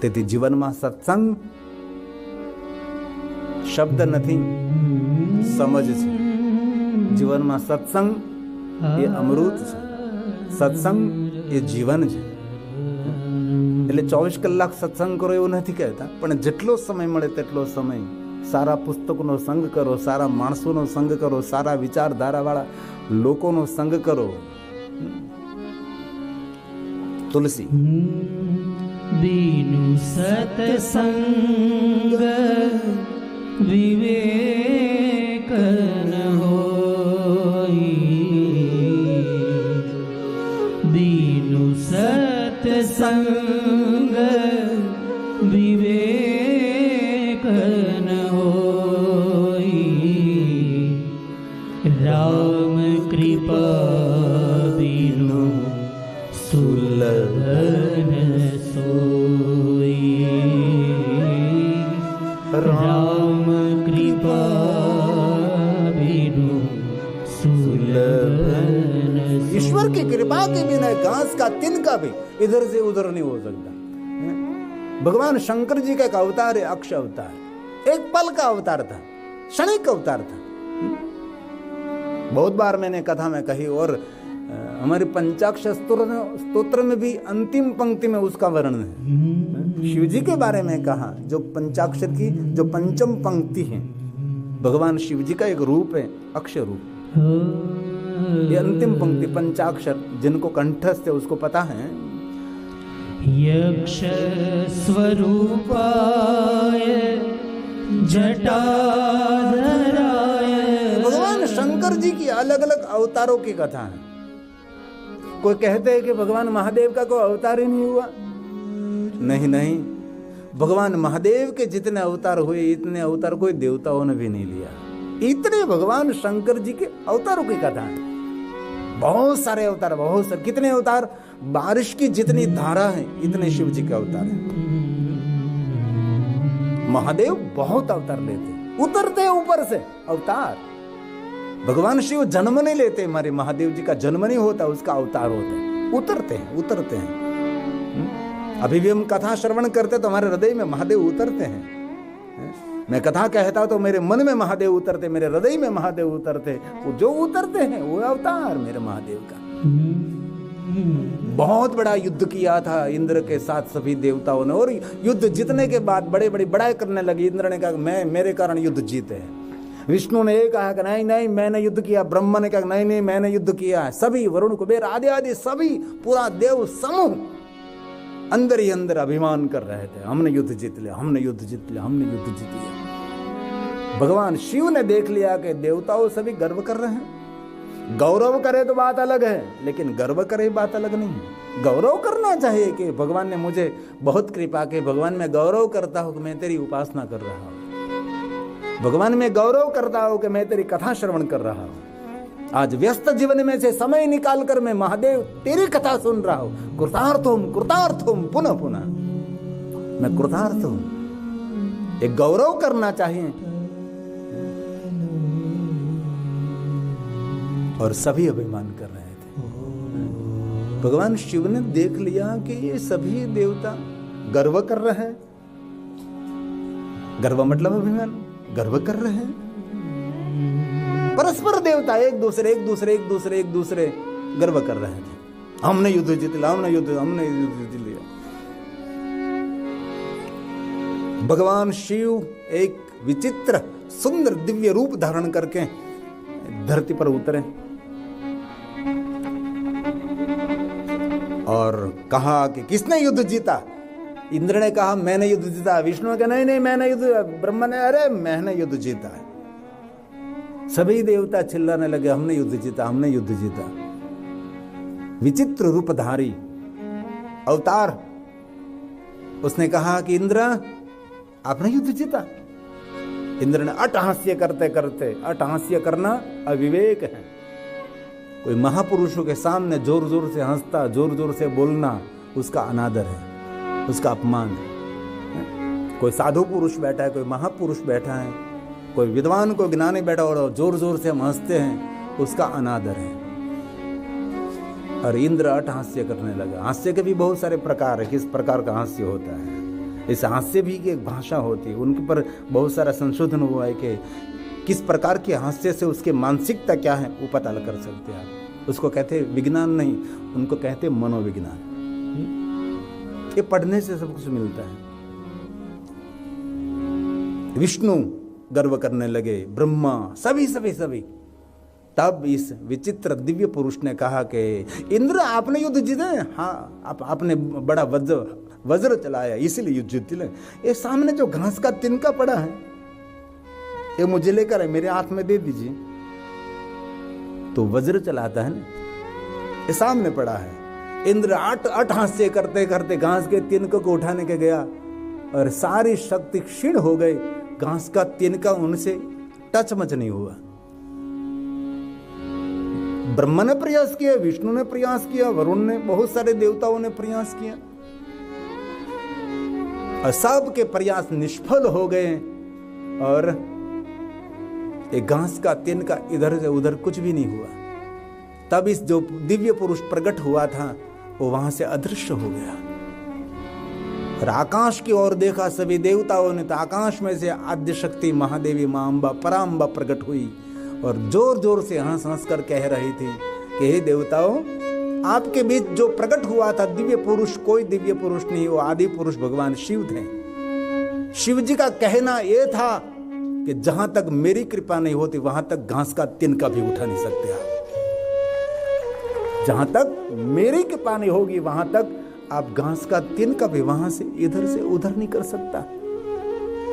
તેથી જીવનમાં સત્સંગ શબ્દ નથી, સમજ છે. જીવનમાં સત્સંગ એ અમૃત છે. સત્સંગ એ જીવન છે. એટલે ચોવીસ કલાક સત્સંગ કરો એવું નથી કહેતા, પણ જેટલો સમય મળે તેટલો સમય. સારા પુસ્તકોનો સંગ કરો, સારા માણસોનો સંગ કરો, સારા વિચારધારાવાળા લોકોનો સંગ કરો. તુલસી હરિનું સતસંગ વિવેક દીનું સતસંગ વિવેક રામ કૃપા દીનું સુલભ ईश्वर की कृपा के बिना घास का तिनका भी इधर से उधर नहीं हो सकता। भगवान शंकर जी का एक अवतार है अक्ष अवतार, एक पल का अवतार था, क्षणिक अवतार था। बहुत बार मैंने कथा में कही और हमारे पंचाक्ष स्तोत्र स्तोत्र में भी अंतिम पंक्ति में उसका वर्णन है। शिव जी के बारे में कहा जो पंचाक्षर की जो पंचम पंक्ति है भगवान शिव जी का एक रूप है अक्षर रूप। ये अंतिम पंक्ति पंचाक्षर जिनको कंठस्थ है उसको पता है? यक्ष स्वरूपाय जटाधराय। भगवान शंकर जी की अलग अलग अवतारों की कथा है। कोई कहते हैं कि भगवान महादेव का कोई अवतार ही नहीं हुआ? नहीं नहीं। भगवान महादेव के जितने अवतार हुए, इतने अवतार कोई देवताओं ने भी नहीं लिया। इतने भगवान शंकर जी के अवतारों की कथा है। बहुत सारे अवतार, बहुत सारे। कितने अवतार? बारिश की जितनी धारा है, इतने शिव जी के अवतार है। महादेव बहुत अवतार लेते। उतरते ऊपर से, अवतार। भगवान शिव जन्म नहीं लेते, हमारे महादेव जी का जन्म नहीं होता, उसका अवतार होता है। उतरते हैं उतरते हैं। हम्म? अभी भी हम कथा श्रवण करते तो हमारे हृदय में महादेव उतरते हैं? मैं कथा कहता तो मेरे मन में महादेव उतरते, मेरे हृदय में महादेव उतरते। वो जो उतरते हैं, वो अवतार मेरे महादेव का। बहुत बड़ा युद्ध किया था इंद्र के साथ सभी देवताओं ने, और युद्ध जीतने के बाद बड़े बड़ी बड़ाई करने लगी। इंद्र ने कहा, मैं, मेरे कारण युद्ध जीते हैं। विष्णु ने ये कहा कि नहीं नहीं, मैंने युद्ध किया, ब्रह्मा ने कहा नहीं नहीं, मैंने युद्ध किया है। सभी वरुण कुबेर आदि आदि सभी पूरा देव समूह अंदर ही अंदर अभिमान कर रहे थे। हमने युद्ध जीत लिया, हमने युद्ध जीत लिया, हमने युद्ध जीत लिया। भगवान शिव ने देख लिया कि देवताओं सभी गर्व कर रहे हैं। गौरव करे तो बात अलग है, लेकिन गर्व करे बात अलग नहीं है। गौरव करना चाहिए कि भगवान ने मुझे बहुत कृपा की। भगवान, मैं गौरव करता हूँ कि मैं तेरी उपासना कर रहा हूँ। भगवान में गौरव करता हूँ कि मैं तेरी कथा श्रवण कर रहा हूँ। आज व्यस्त जीवन में से समय निकाल कर मैं महादेव तेरी कथा सुन रहा हूँ। कृतार्थ हूँ कृतार्थ हूँ पुनः पुनः। मैं कृतार्थ हूँ। एक गौरव करना चाहिए। और सभी अभिमान कर रहे थे। भगवान शिव ने देख लिया कि ये सभी देवता गर्व कर रहे हैं। गर्व मतलब अभिमान। गर्व कर रहे हैं। परस्पर देवता एक दूसरे एक दूसरे एक दूसरे एक दूसरे गर्व कर रहे थे। हमने युद्ध जीत लिया, हमने युद्ध हमने युद्ध जीत लिया। भगवान शिव एक विचित्र, सुंदर, दिव्य रूप धारण करके धरती पर उतरे। और कहा कि किसने युद्ध जीता? इंद्र ने कहा मैंने युद्ध जीता। विष्णु ने कहा, नहीं नहीं मैंने युद्ध ब्रह्मा ने, अरे मैंने युद्ध जीता। सभी देवता चिल्लाने लगे, हमने युद्ध जीता, हमने युद्ध जीता। विचित्र रूपधारी अवतार, उसने कहा कि, इंद्र, आपने युद्ध जीता। इंद्र ने, अटहास्य करते करते, अटहास्य करना अविवेक है। कोई महापुरुषों के सामने ज़ोर ज़ोर से हंसता ज़ोर ज़ोर से बोलना, उसका अनादर है। उसका अपमान है। कोई साधु पुरुष बैठा है, कोई महापुरुष बैठा है, कोई विद्वान को ज्ञानी बैठा और ज़ोर ज़ोर से हम हँसते हैं, उसका अनादर है। और इंद्र अट हास्य करने लगा। हास्य के भी बहुत सारे प्रकार है, किस प्रकार का हास्य होता है। इस हास्य भी की एक भाषा होती है। उनके पर बहुत सारा संशोधन हुआ है कि किस प्रकार के हास्य से उसके मानसिकता क्या है, वो पता कर सकते हैं आप। उसको कहते विज्ञान नहीं, उनको कहते मनोविज्ञान। ये पढ़ने से सब कुछ मिलता है। विष्णु गर्व करने लगे, ब्रह्मा, सभी सभी सभी। तब इस विचित्र दिव्य पुरुष ने कहा कि, इंद्र, आपने युद्ध जीते? हाँ आप, आपने बड़ा वज्र वज्र चलाया, इसीलिए युद्ध जीत ले ये सामने जो घास का तिनका पड़ा है, ये मुझे लेकर है मेरे हाथ में दे दीजिए। तो वज्र चलाता है ना? ये सामने पड़ा है। इंद्र आठ आठ हास्य करते करते घास के तिनक को उठाने के गया और सारी शक्ति क्षीण हो गई। घास का तिनका उनसे टच मच नहीं हुआ। ब्रह्मा ने प्रयास किया, विष्णु ने प्रयास किया, वरुण ने, बहुत सारे देवताओं ने प्रयास किया। और सब के प्रयास निष्फल हो गए और एक घास का तिन का इधर से उधर कुछ भी नहीं हुआ। तब इस जो दिव्य पुरुष प्रकट हुआ था वो वहाँ से अदृश्य हो गया। और आकाश की ओर देखा सभी देवताओं ने तो आकाश में से आद्य शक्ति महादेवी माँ अम्बा पराम्बा प्रकट हुई और ज़ोर ज़ोर से हंस हंस कर कह रही थी कि हे देवताओं, आपके बीच जो प्रकट हुआ था दिव्य पुरुष, कोई दिव्य पुरुष नहीं, वो आदि पुरुष भगवान शिव थे। शिव जी का कहना यह था कि जहाँ तक मेरी कृपा नहीं होती, वहाँ तक घास का तिनका भी उठा नहीं सकते आप। जहाँ तक मेरी कृपा नहीं होगी, वहाँ तक आप घास का तिनका भी वहाँ से इधर से उधर नहीं कर सकता।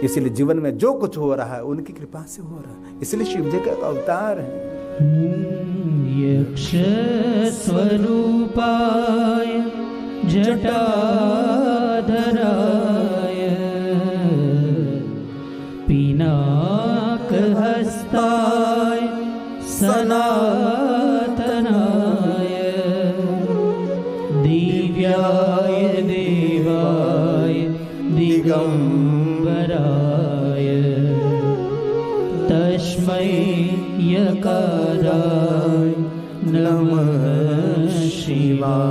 इसलिए जीवन में जो कुछ हो रहा है, उनकी कृपा से हो रहा है। इसलिए शिव जी का अवतार है। यक्ष स्वरूपाय जटाधराय पिनाकहस्ताय सनातनाय दिव्याय देवाय दिगम्बराय। तस्मै यकाराय नमः शिवाय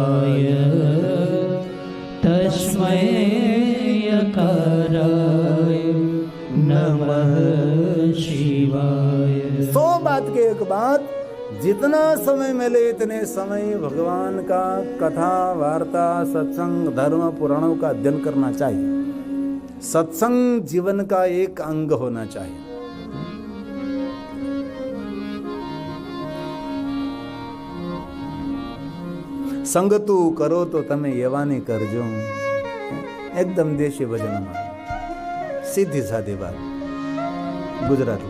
जितना समय मिले इतने समय भगवान का कथा वार्ता सत्संग धर्म पुराणों का अध्ययन करना चाहिए सत्संग जीवन का एक अंग होना चाहिए સંગ તું કરો તો તમે એવાની કરજો એકદમ દેશી ભજનમાં સીધી સાધી વાત ગુજરાતમાં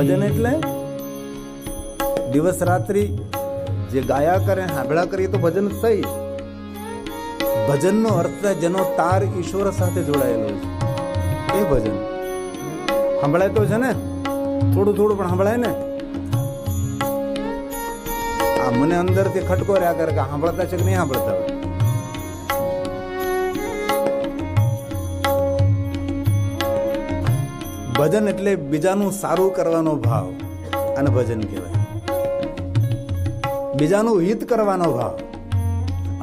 ભજન એટલે દિવસ રાત્રિ જે ગાયા કરે સાંભળા કરીએ તો ભજન થઈ ભજનનો અર્થ જેનો તાર ઈશ્વર સાથે જોડાયેલો છે. એ ભજન. સાંભળાય તો છે ને? થોડું થોડું પણ સાંભળાય ને? આ મને અંદરથી ખટકો રહ્યા કરે કે સાંભળતા છે કે નહીં સાંભળતા ભજન એટલે બીજાનું સારું કરવાનો ભાવ અને ભજન કહેવાય બીજાનું હિત કરવાનો भाव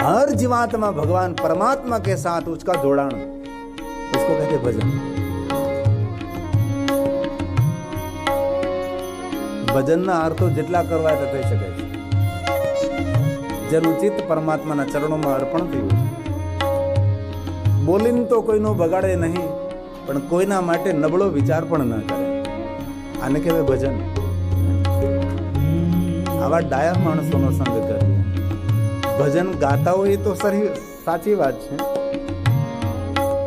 हर जीवात्मा भगवान परमात्मा के साथ उसका जोड़ाण उसको कहते भजन ભજનના અર્થો જેટલા કરવા હોય તો થઈ શકે છે જેનું ચિત્ત પરમાત્માના ચરણોમાં અર્પણ થયું છે બોલીને તો કોઈનો બગાડે નહીં પણ કોઈના માટે નબળો વિચાર પણ ન કરે. આને કહેવાય ભજન. આવા ડાયા માણસોનો સંગ કરે ભજન ગાતા હોય તો સરી, સાચી વાત છે.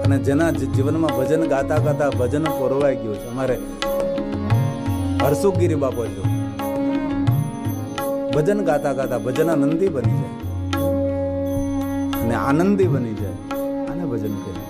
અને જેના જીવનમાં ભજન ગાતા ગાતા ભજન પોરવાઈ ગયું છે. અમારે હરસુખગીરી બાપો જો. ભજન ગાતા ગાતા ભજન આનંદી બની જાય. અને આનંદી બની જાય. આને ભજન કહેવાય.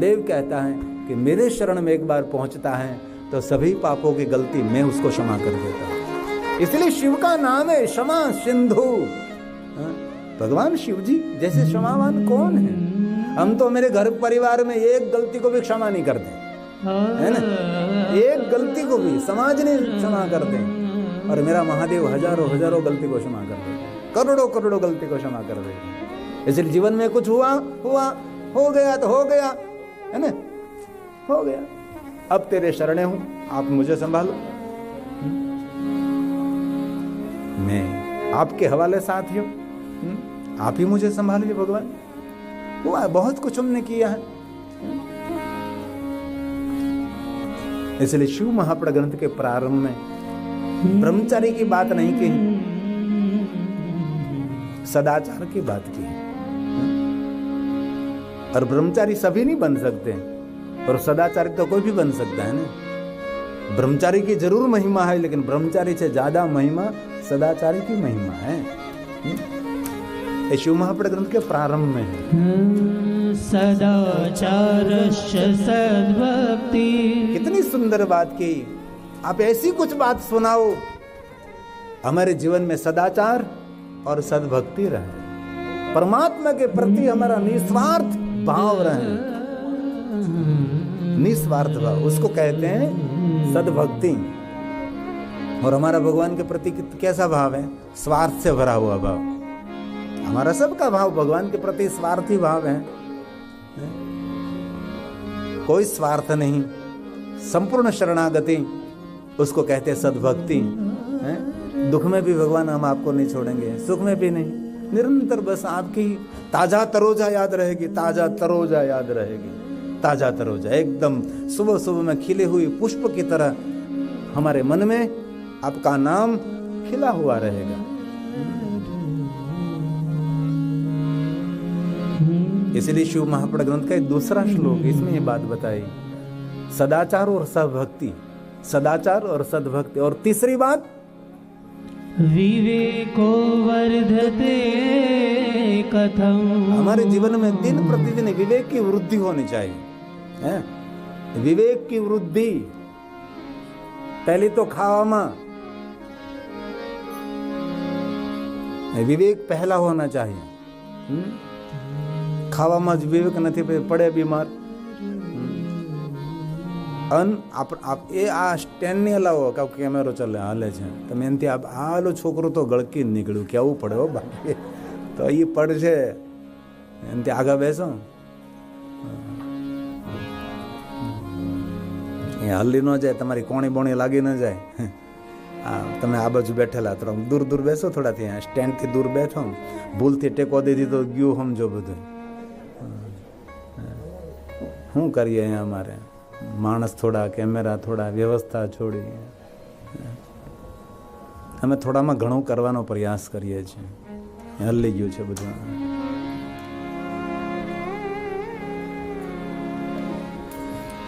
महादेव कहता है कि मेरे शरण में एक बार पहुँचता है तो सभी पापों की गलती मैं उसको क्षमा कर देता हूँ। इसलिए शिव का नाम है क्षमा सिंधु। हाँ? भगवान शिव जी जैसे क्षमावान कौन है? हम तो मेरे घर परिवार में एक गलती को भी क्षमा नहीं करते। है ना? एक गलती को भी समाज ने क्षमा करते और मेरा महादेव हज़ारों हज़ारों गलती को क्षमा कर देते करोड़ों करोड़ों गलती को क्षमा कर देते इसलिए जीवन में कुछ हुआ हुआ, हो गया तो हो गया। है ना? हो गया। अब तेरे शरणे हूँ, आप मुझे संभालो। मैं आपके हवाले साथ ही। हूँ हम्म? आप ही मुझे संभालिए भगवान। हुआ, बहुत कुछ हमने किया है। इसलिए शिव महाप्र ग्रंथ के प्रारंभ में ब्रह्मचारी की बात नहीं कही। सदाचार की बात की। और ब्रह्मचारी सभी नहीं बन सकते। और सदाचारी तो कोई भी बन सकता है ना। ब्रह्मचारी की ज़रूर महिमा है लेकिन ब्रह्मचारी से ज़्यादा महिमा सदाचारी की महिमा है। शिव महाप्र ग्रंथ के प्रारंभ में है। सदाचारश्च कितनी सुंदर बात की। आप ऐसी कुछ बात सुनाओ। हमारे जीवन में सदाचार और सद्भक्ति रहे। परमात्मा के प्रति हमारा निस्वार्थ भाव रहे निस्वार्थ भाव। उसको कहते हैं सदभक्ति। और हमारा भगवान के प्रति कैसा भाव है? स्वार्थ से भरा हुआ भाव। हमारा सबका भाव भगवान के प्रति स्वार्थी भाव है। कोई स्वार्थ नहीं। संपूर्ण शरणागति। उसको कहते हैं सद्भक्ति? दुख में भी भगवान हम आपको नहीं छोड़ेंगे। सुख में भी नहीं। निरंतर बस आपकी ताज़ा तरोजा याद रहेगी, ताज़ा तरोजा याद रहेगी। ताज़ा तरोजा, एकदम सुबह सुबह में खिले हुई पुष्प की तरह हमारे मन में आपका नाम खिला हुआ रहेगा। इसलिए शिव महापड़ ग्रंथ का एक दूसरा श्लोक इसमें ये बात बताई। सदाचार और सदभक्ति, सदाचार और सदभक्ति, और तीसरी बात विवेको वर्धते कथम हमारे जीवन में दिन प्रतिदिन विवेक की वृद्धि होनी चाहिए हैं? विवेक की वृद्धि पहले तो खावा વિવેક પહેલા હોના चाहिए હમ? ખાવામાં જ વિવેક નથી પછી પડે બીમાર અન આપ એ આ સ્ટેન્ડને હલાવો કે કેમેરો ચાલે, હાલે છે. તમે એનાથી આપ હાલો છોકરો તો ગળકી જ નીકળ્યું કેવું પડે હો બાકી તો એ પડશે. એનાથી આગળ બેસો. એ હલ્લી ન જાય, તમારી કોણી બોણી લાગી ન જાય. હા, તમે આ બાજુ બેઠેલા, તો દૂર દૂર બેસો થોડાથી અહીંયા સ્ટેન્ડથી દૂર બેઠો. ભૂલથી ટેકો દીધી તો ગયું સમજો બધું. શું કરીએ અહીંયા અમારે? માણસ થોડા, કેમેરા થોડા, વ્યવસ્થા છોડી અમે થોડામાં ઘણું કરવાનો પ્રયાસ કરીએ છીએ. હલ્લી ગયું છે બધું.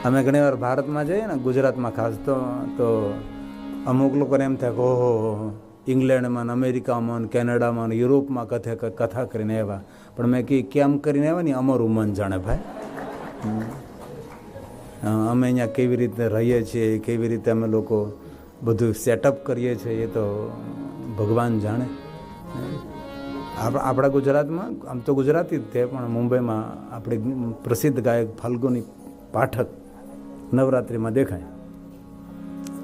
અમે ઘણી વાર ભારતમાં જઈએ ને, ગુજરાતમાં ખાસ તો તો અમુક લોકોને એમ થાય કે, ઓહો ઇંગ્લેન્ડમાં અમેરિકામાં કેનેડામાં યુરોપમાં કથે કથા કરીને આવ્યા. પણ મેં કી કેમ કરીને આવ્યા ને? અમારું મન જાણે ભાઈ. અમે અહીંયા કેવી રીતે રહીએ છીએ, કેવી રીતે અમે લોકો બધું સેટઅપ કરીએ છીએ એ તો ભગવાન જાણે. આપ- આપણા ગુજરાતમાં, આમ તો ગુજરાતી જ તે પણ મુંબઈમાં આપણી પ્રસિદ્ધ ગાયક ફાલ્ગુની પાઠક નવરાત્રિમાં દેખાય.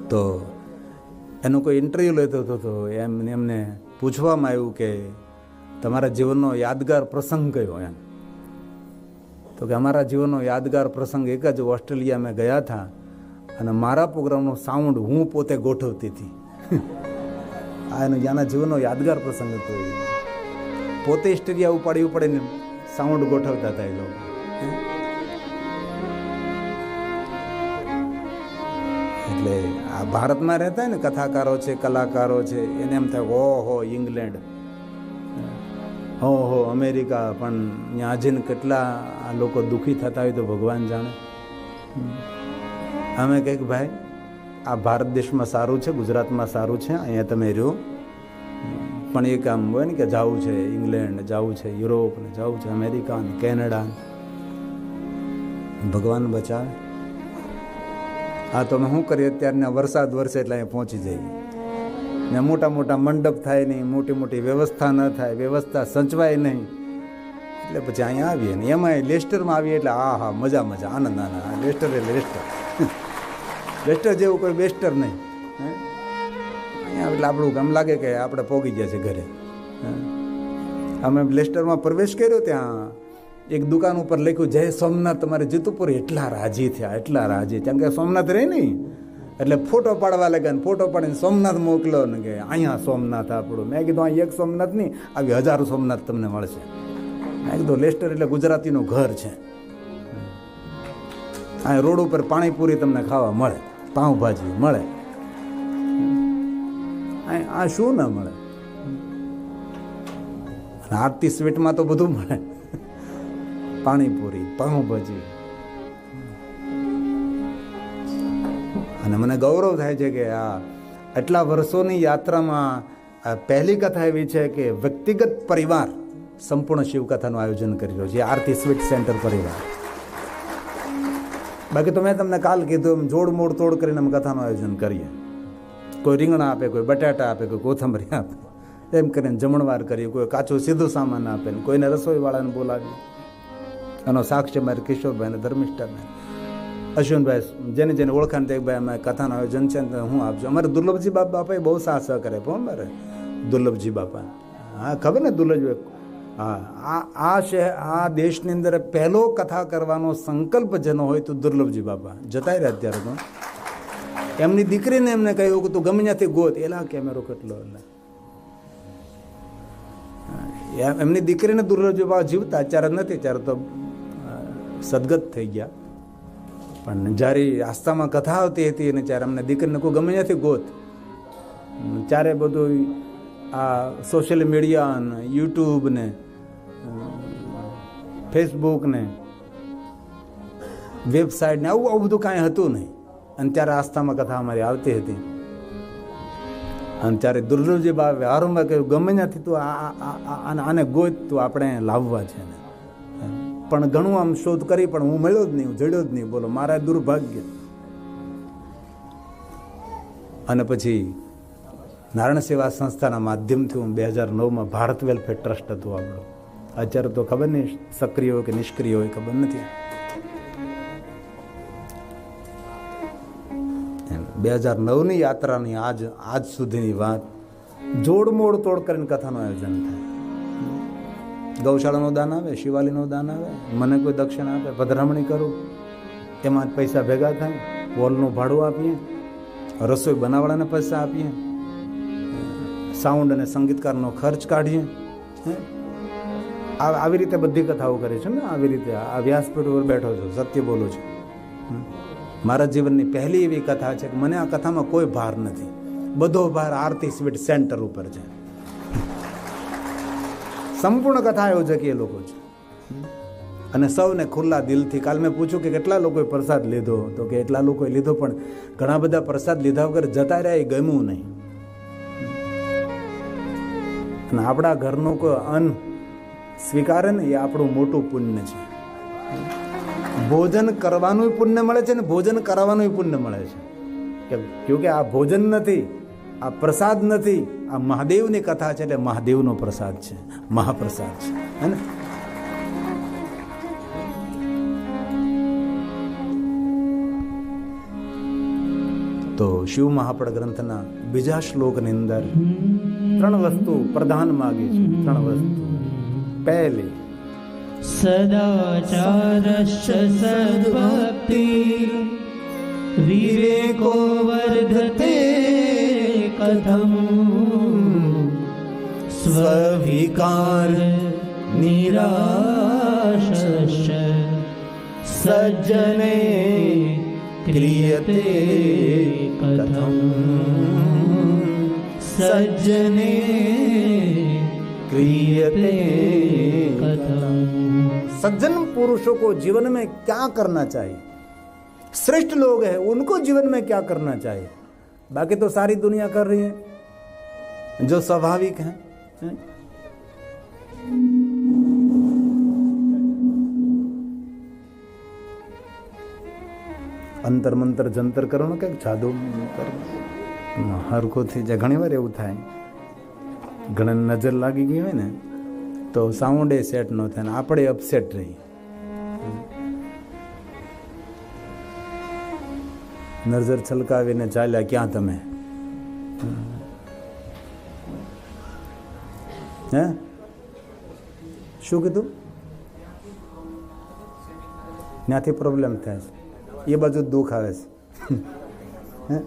તો એનો કોઈ ઇન્ટરવ્યૂ લેતો હતો તો એમ, એમને પૂછવામાં આવ્યું કે તમારા જીવનનો યાદગાર પ્રસંગ કયો એમ. તો કે અમારા જીવનનો યાદગાર પ્રસંગ એક જ ઓસ્ટ્રેલિયા મેં ગયા હતા અને મારા પ્રોગ્રામનો સાઉન્ડ હું પોતે ગોઠવતી હતી. આ એનો યાના જીવનનો યાદગાર પ્રસંગ હતો. પોતે સ્ટેરિયા ઉપાડી ઉપાડીને સાઉન્ડ ગોઠવતા હતા એ લોકો. એટલે આ ભારતમાં રહેતા હોય ને કથાકારો છે, કલાકારો છે, એને એમ થાય, ઓહો, ઇંગ્લેન્ડ. હો હો, અમેરિકા, પણ ત્યાં જઈને કેટલા આ લોકો દુઃખી થતા હોય તો ભગવાન જાણે. અમે કંઈક, ભાઈ, આ ભારત દેશમાં સારું છે, ગુજરાતમાં સારું છે, અહીંયા તમે રહ્યો. પણ એ કામ હોય ને કે જવું છે ઇંગ્લેન્ડ, જવું છે યુરોપ, ને જવું છે અમેરિકા, ને કેનેડા ભગવાન બચાવે. હા, તો અમે શું કરીએ? અત્યારના વરસાદ વરસે એટલે અહીંયા પહોંચી જઈએ. ને મોટા મોટા મંડપ થાય નહીં, મોટી મોટી વ્યવસ્થા ન થાય, વ્યવસ્થા સંચવાય નહીં. એટલે પછી અહીંયા આવીએ ને એમાં લેસ્ટરમાં આવીએ એટલે આ હા મજા મજા, આનંદ આનંદ. લેસ્ટર એટલે લેસ્ટર. લેસ્ટર જેવું કોઈ બેસ્ટર નહીં? અહીંયા એટલે આપણું ગમ લાગે કે આપણે પોગી ગયા છે ઘરે? અમે લેસ્ટરમાં પ્રવેશ કર્યો ત્યાં. એક દુકાન ઉપર લખ્યું, જય સોમનાથ, તમારે જીતુપુર. એટલા રાજી થયા, એટલા રાજી કેમ કે સોમનાથ રહે નહીં. એટલે ફોટો પાડવા લાગ્યા ને ફોટો પાડીને સોમનાથ મોકલો ને કે અહીંયા સોમનાથ આપણું. મેં કીધું, અહીં એક સોમનાથ નહીં, આવી હજારો સોમનાથ તમને મળશે. મેં કીધું, લેસ્ટર એટલે ગુજરાતીનું ઘર છે. અહીં રોડ ઉપર પાણીપુરી તમને ખાવા મળે પાઉંભાજી મળે. આ શું ના મળે? આરતી સ્વીટમાં તો બધું મળે. પાણીપુરી પાઉંભાજી અને મને ગૌરવ થાય છે કે આ આટલા વર્ષોની યાત્રામાં પહેલી કથા એવી છે કે વ્યક્તિગત પરિવાર સંપૂર્ણ શિવકથાનું આયોજન કરી રહ્યો છે, આરતી સ્વીટ સેન્ટર પરિવાર. બાકી તો મેં તમને કાલ કીધું એમ જોડ મોડ તોડ કરીને અમે કથાનું આયોજન કરીએ. કોઈ રીંગણા આપે, કોઈ બટાટા આપે, કોઈ કોથમરી આપે, એમ કરીને જમણવાર કરીએ, કોઈ કાચું સીધું સામાન આપે ને કોઈને રસોઈવાળાને બોલાવીએ. એનો સાક્ષી મારે કિશોરભાઈ અને ધર્મિષ્ઠાબેન. અશ્વિનભાઈ, જેને જેને ઓળખાણ તે ભાઈ અમે કથાનું આયોજન છે ને હું આપજો. અમારે દુર્લભજી બાપ બાપાએ બહુ સાથ કરે પણ અમારે. દુર્લભજી બાપા. હા, ખબર ને દુર્લભજી હા, આ આ શહેર આ દેશની અંદર પહેલો કથા કરવાનો સંકલ્પ જેનો હોય તો દુર્લભજી બાપા. જતાય રહ્યા અત્યારે તો. એમની દીકરીને એમને કહ્યું કે તું ગમે ત્યાંથી ગોત. એલા કેમેરો કેટલો એટલે એમ- એમની દીકરીને દુર્લભજી બાપા જીવતા. અત્યારે નથી ત્યારે તો સદગત થઈ ગયા. પણ જ્યારે આસ્થામાં કથા આવતી હતી અને ત્યારે અમને દીકરીને કોઈ ગમે ત્યાંથી ગોત ત્યારે બધું આ સોશિયલ મીડિયા ને યુટ્યુબ ને ફેસબુક ને વેબસાઇટ ને આવું આવું બધું કાંઈ હતું નહીં. અને ત્યારે આસ્થામાં કથા અમારી આવતી હતી. અને ત્યારે દુર્લભજી બા વારંવાર કહ્યું, ગમે ત્યાંથી તું આને ગોત, તું આપણે લાવવા છે ને. પણ ઘણું આમ શોધ કરી, પણ હું મળ્યો જ નહીં, હું જડ્યો જ નહીં. બોલો, મારા દુર્ભાગ્ય. અને પછી નારાયણ સેવા સંસ્થાના માધ્યમથી હું બે હજાર નવમાં ભારત વેલફેર ટ્રસ્ટ હતું આપણું. અત્યારે તો ખબર નહીં, સક્રિય હોય કે નિષ્ક્રિય હોય, ખબર નથી. બે હજાર નવની યાત્રાની આજ આજ સુધીની વાત, જોડમોડ તોડ કરીને કથાનું આયોજન થાય. ગૌશાળાનું દાન આવે શિવાલીનું દાન આવે, મને કોઈ દક્ષિણ આપે, પધરામણી કરું, એમાં પૈસા ભેગા થાય હોલનું ભાડું આપીએ, રસોઈ બનાવવાને પૈસા આપીએ, સાઉન્ડ અને સંગીતકારનો ખર્ચ કાઢીએ આવી રીતે બધી કથાઓ કરી છે ને, આવી રીતે. આ વ્યાસપીઠ ઉપર બેઠો છું, સત્ય બોલું છું. મારા જીવનની પહેલી એવી કથા છે કે મને આ કથામાં કોઈ ભાર નથી. બધો ભાર આરતી સ્વીટ સેન્ટર ઉપર છે. સંપૂર્ણ કથા આયોજક એ લોકો છે. અને સૌને ખુલ્લા દિલથી કાલ મેં પૂછ્યું કે કેટલા લોકોએ પ્રસાદ લીધો? તો કે એટલા લોકોએ લીધો, પણ ઘણા બધા પ્રસાદ લીધા વગર જતા રહ્યા એ ગમ્યું નહીં. અને આપણા ઘરનું કોઈ અન્ન સ્વીકારે ને એ આપણું મોટું પુણ્ય છે. ભોજન કરવાનું પુણ્ય મળે છે ને ભોજન કરાવવાનું પુણ્ય મળે છે. કે આ ભોજન નથી, આ પ્રસાદ નથી આ મહાદેવની કથા છે એટલે મહાદેવનો પ્રસાદ છે, મહાપ્રસાદ છે. હે તો શિવ મહાપડ ગ્રંથના બીજા શ્લોકની અંદર ત્રણ વસ્તુ પ્રધાન માગે છે. ત્રણ વસ્તુ. પહેલી સદાચારશ્ચ સદભક્તિ વિવેકો વર્ધતે કથમ. स्विकार निराश सज्जने क्रियते कथम। सज्जने क्रियते सज्जन पुरुषों को जीवन में क्या करना चाहिए? श्रेष्ठ लोग हैं, उनको जीवन में क्या करना चाहिए? बाकी तो सारी दुनिया कर रही है, जो स्वाभाविक हैं। અંતર મંતર જંતર કરવાનું કંઈક જાદુ કરવું હરખોથી જે ઘણી વાર એવું થાય ઘણા નજર લાગી ગઈ હોય ને તો સાઉન્ડ એ સેટ ન થાય ને આપણે અપસેટ રહી નજર છલકાવીને ચાલ્યા ક્યાં તમે હે? શું કીધું? ત્યાંથી પ્રોબ્લેમ થાય છે. એ બાજુ દુઃખ આવે છે. હે?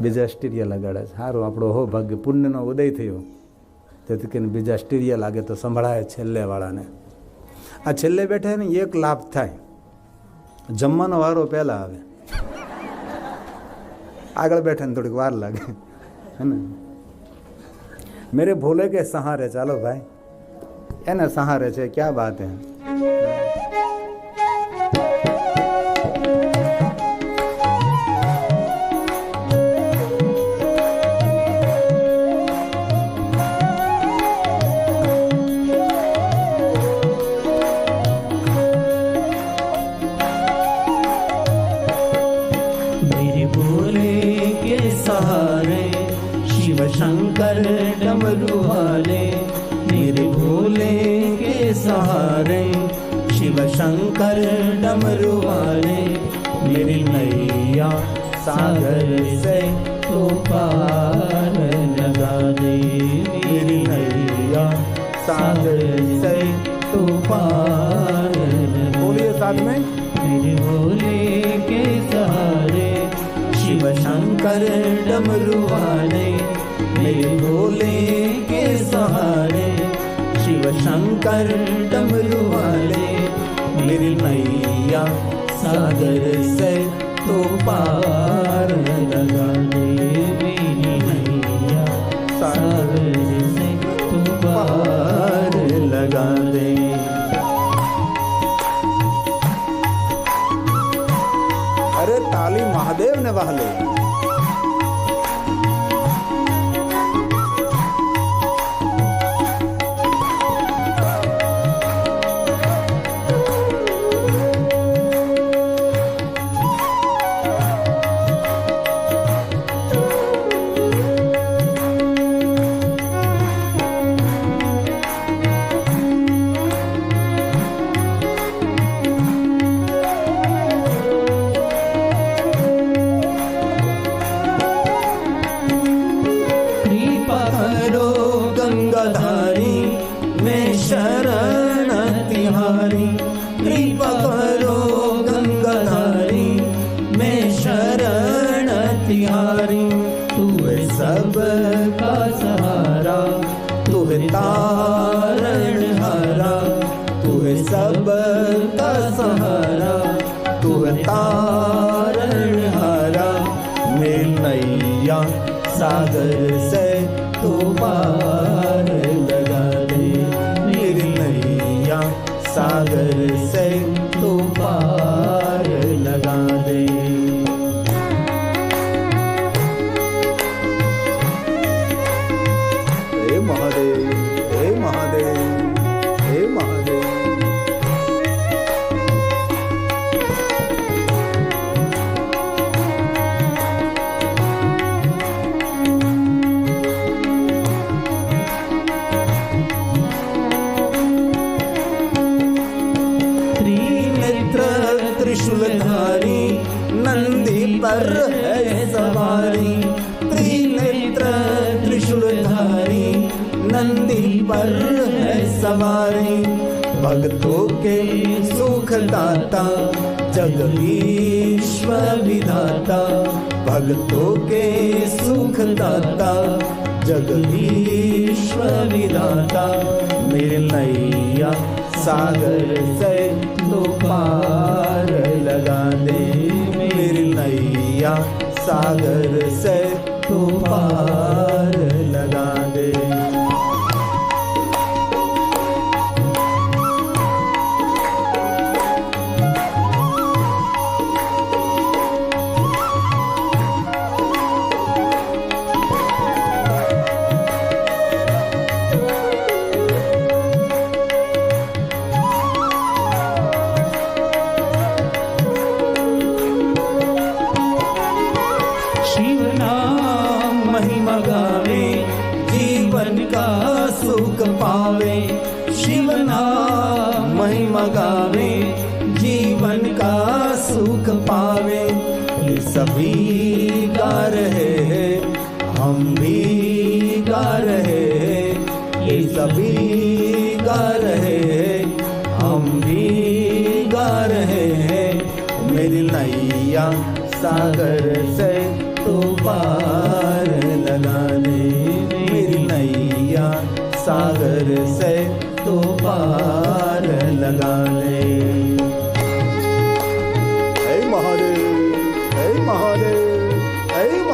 બીજા સ્ટીરિયા લગાડે છે. સારું આપણો હો ભાગ્ય પુણ્યનો ઉદય થયો. તેથી કરીને બીજા સ્ટીરિયા લાગે તો સંભળાય છેલ્લે વાળાને આ છેલ્લે બેઠા ને એક લાભ થાય. જમવાનો વારો પહેલાં આવે. આગળ બેઠાને થોડીક વાર લાગે. હે ને? मेरे भोले के सहारे चलो भाई। है ना सहारे से क्या बात है? सहारे शंकर डमरू वाले मेरे भोले के सहारे। शिव शंकर डमरू वाले मेरी नैया सागर से तो पार लगा दे मेरी नैया सागर से तो पार बोलिए साथ में। मेरे भोले के सहारे शिव शंकर डमरू वाले मेरे भोले के सहारे, शिव शंकर डमरू वाले मेरे मैया सागर से तो पार लगा दे मेरी मैया सागर से तो पार लगा दे अरे ताली महादेव ने बहले तारण हरा तू सब का सहारा तू तारण हरा मे नैया सागर त्रिशूलधारी नंदी पर है सवारी, त्रिनेत्र त्रिशूलधारी, नंदी पर है सवारी। भक्तों के सुख दाता जगदीश्व विधाता। भक्तों के सुख दाता जगदीश्वर विधाता। मेरे नैया सागर से तो पार लगा दे मेरी नैया सागर से तो पार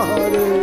Hare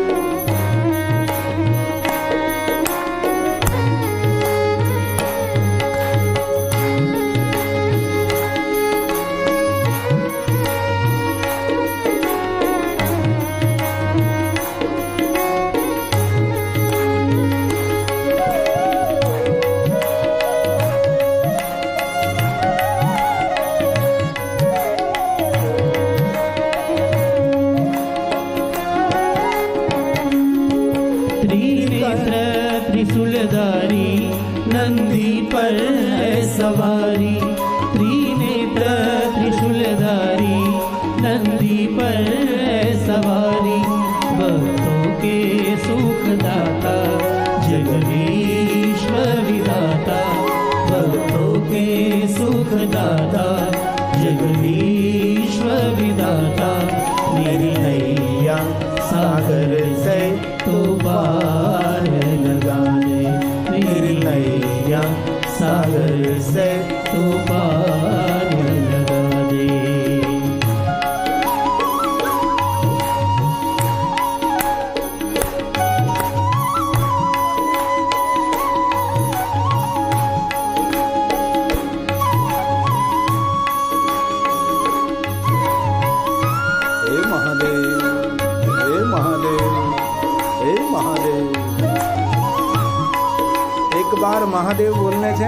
महादेव बोलने से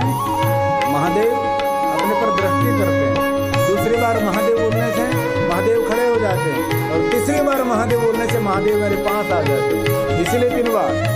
महादेव अपने पर दृष्टि करते हैं। दूसरी बार महादेव बोलने से महादेव खड़े हो जाते हैं। और तीसरी बार महादेव बोलने से महादेव मेरे पास आ जाते हैं। इसलिए तीन बार